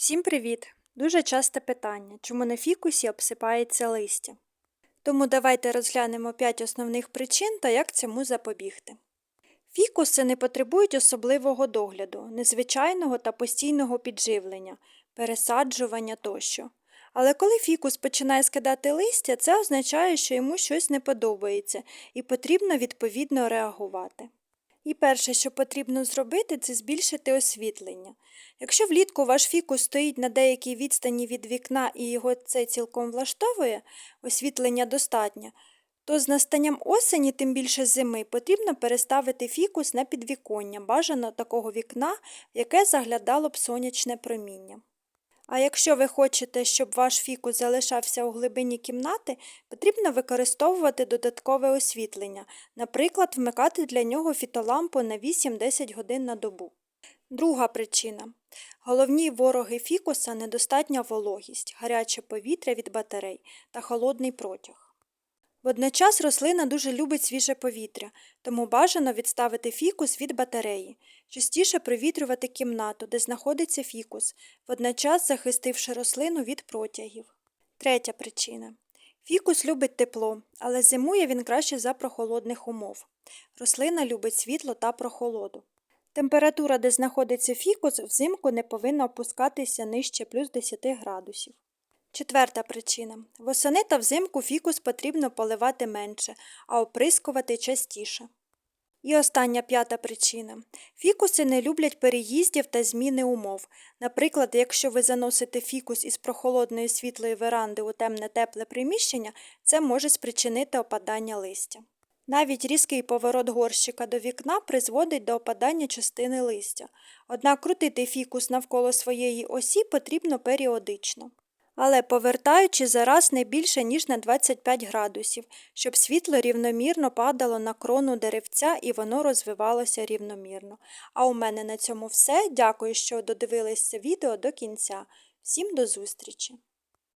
Всім привіт! Дуже часте питання, чому на фікусі обсипається листя. Тому давайте розглянемо 5 основних причин та як цьому запобігти. Фікуси не потребують особливого догляду, незвичайного та постійного підживлення, пересаджування тощо. Але коли фікус починає скидати листя, це означає, що йому щось не подобається і потрібно відповідно реагувати. І перше, що потрібно зробити, це збільшити освітлення. Якщо влітку ваш фікус стоїть на деякій відстані від вікна і його це цілком влаштовує, освітлення достатньо, то з настанням осені, тим більше зими, потрібно переставити фікус на підвіконня, бажано такого вікна, в яке заглядало б сонячне проміння. А якщо ви хочете, щоб ваш фікус залишався у глибині кімнати, потрібно використовувати додаткове освітлення, наприклад, вмикати для нього фітолампу на 8-10 годин на добу. Друга причина. Головні вороги фікуса недостатня вологість, гаряче повітря від батарей та холодний протяг. Водночас рослина дуже любить свіже повітря, тому бажано відставити фікус від батареї, частіше провітрювати кімнату, де знаходиться фікус, водночас захистивши рослину від протягів. Третя причина. Фікус любить тепло, але зимує він краще за прохолодних умов. Рослина любить світло та прохолоду. Температура, де знаходиться фікус, взимку не повинна опускатися нижче плюс 10 градусів. Четверта причина. Восени та взимку фікус потрібно поливати менше, а оприскувати частіше. І остання п'ята причина. Фікуси не люблять переїздів та зміни умов. Наприклад, якщо ви заносите фікус із прохолодної світлої веранди у темне тепле приміщення, це може спричинити опадання листя. Навіть різкий поворот горщика до вікна призводить до опадання частини листя, однак крутити фікус навколо своєї осі потрібно періодично але повертаючи зараз не більше, ніж на 25 градусів, щоб світло рівномірно падало на крону деревця і воно розвивалося рівномірно. А у мене на цьому все. Дякую, що додивились це відео до кінця. Всім до зустрічі!